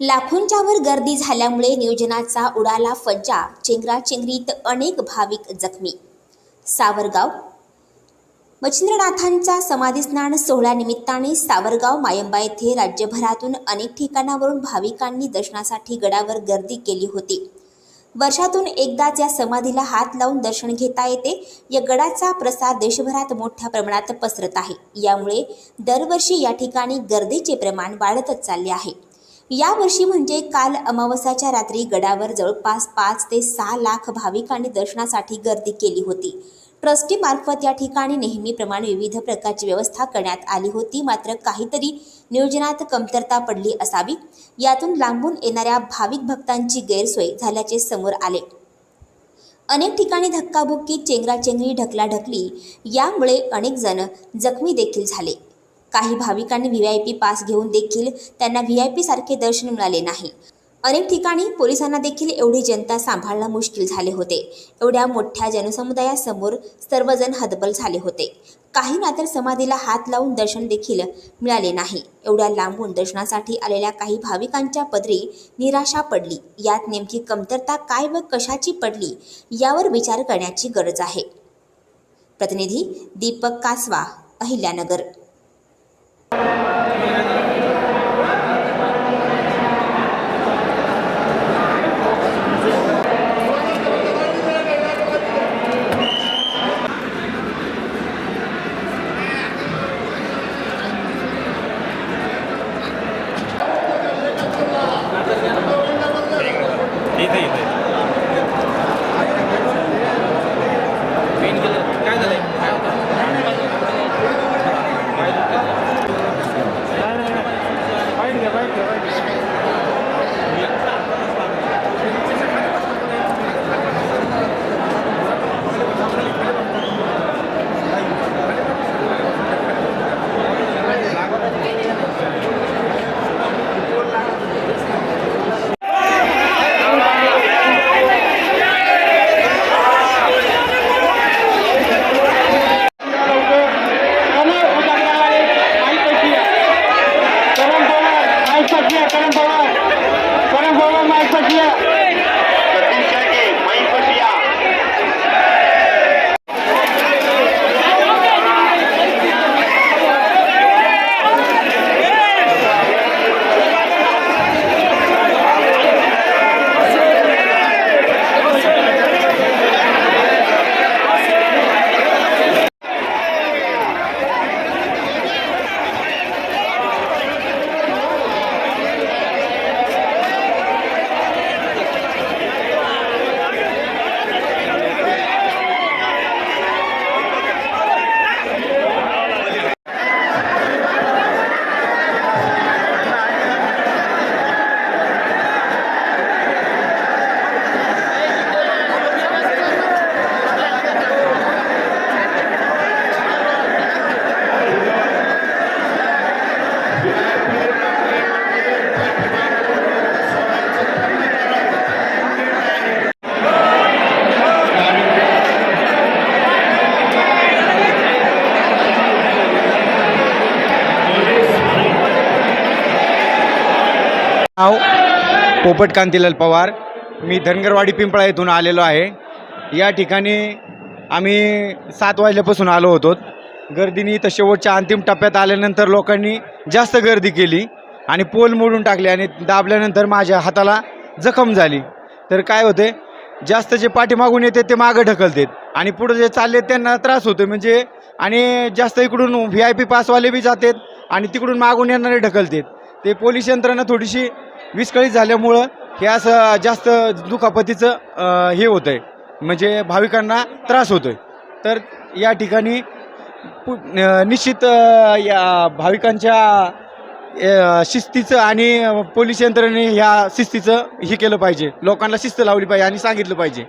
लाखोंच्या वर गर्दी झाल्यामुळे नियोजनाचा उडाला फज्जा. चेंगराचेंगरीत अनेक भाविक जखमी. सावरगाव. मच्छिंद्रनाथांच्या समाधीस्नान सोहळ्यानिमित्ताने सावरगाव मायंबा येथे राज्यभरातून अनेक ठिकाणावरून भाविकांनी दर्शनासाठी गडावर गर्दी केली होती. वर्षातून एकदाच या समाधीला हात लावून दर्शन घेता येते. या गडाचा प्रसार देशभरात मोठ्या प्रमाणात पसरत आहे. यामुळे दरवर्षी या ठिकाणी गर्दीचे प्रमाण वाढतच चालले आहे. यावर्षी म्हणजे काल अमावस्याच्या रात्री गडावर जवळपास पाच ते सहा लाख भाविकांनी दर्शनासाठी गर्दी केली होती. ट्रस्टीमार्फत या ठिकाणी नेहमीप्रमाणे विविध प्रकारची व्यवस्था करण्यात आली होती. मात्र काहीतरी नियोजनात कमतरता पडली असावी. यातून लांबून येणाऱ्या भाविक भक्तांची गैरसोय झाल्याचे समोर आले. अनेक ठिकाणी धक्काबुक्की चेंगराचेंगरी ढकलाढकली यामुळे अनेक जण जखमी देखील झाले. काही भाविकांनी व्ही आय पी पास घेऊन देखील त्यांना व्ही आय पी सारखे दर्शन मिळाले नाही. अनेक ठिकाणी पोलिसांना देखील एवढी जनता सांभाळणं मुश्किल झाले होते. एवढ्या मोठ्या जनसमुदायासमोर सर्वजण हतबल झाले होते. काहींना तर समाधीला हात लावून दर्शन देखील मिळाले नाही. एवढ्या लांबून दर्शनासाठी आलेल्या काही भाविकांच्या पदरी निराशा पडली. यात नेमकी कमतरता काय व कशाची पडली यावर विचार करण्याची गरज आहे. प्रतिनिधी दीपक कासवा अहिल्यानगर. कायदा नाव पोपट कांतीलाल पवार. मी धनगरवाडी पिंपळा येथून आलेलो आहे. या ठिकाणी आम्ही सात वाजल्यापासून आलो होतो. गर्दीनी तर शेवटच्या अंतिम टप्प्यात आल्यानंतर लोकांनी जास्त गर्दी केली आणि पोल मोडून टाकले आणि दाबल्यानंतर माझ्या हाताला जखम झाली. तर काय होते जास्त जे पाठीमागून येते ते मागं ढकलतात आणि पुढे जे चालले त्यांना त्रास होतो म्हणजे आणि जास्त इकडून व्ही आय पी पासवाले बी जातात आणि तिकडून मागून येणारे ढकलतात. ते पोलीस यंत्रणा थोडीशी विस्कळीत झाल्यामुळं हे असं जास्त दुखापतीचं हे होतं आहे म्हणजे भाविकांना त्रास होतो आहे तर या ठिकाणी पु निश्चित या भाविकांच्या शिस्तीचं आणि पोलीस यंत्रणेने ह्या शिस्तीचं हे केलं पाहिजे. लोकांना शिस्त लावली पाहिजे आणि सांगितलं पाहिजे.